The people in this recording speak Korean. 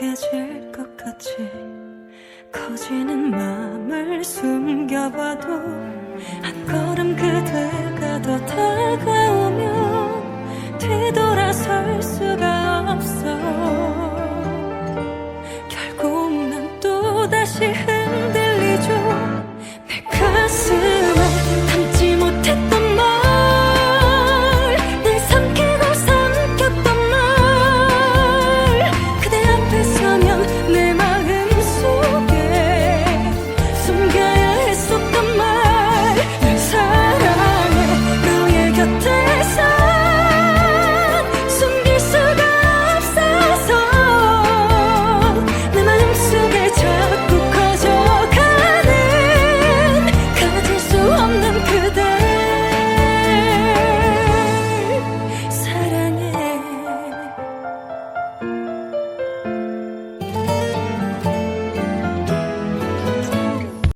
깨질 것 같이 커지는 마음을 숨겨봐도 한 걸음 그대가 더 다가오면 뒤돌아설 수가 없어. 결국 난 또다시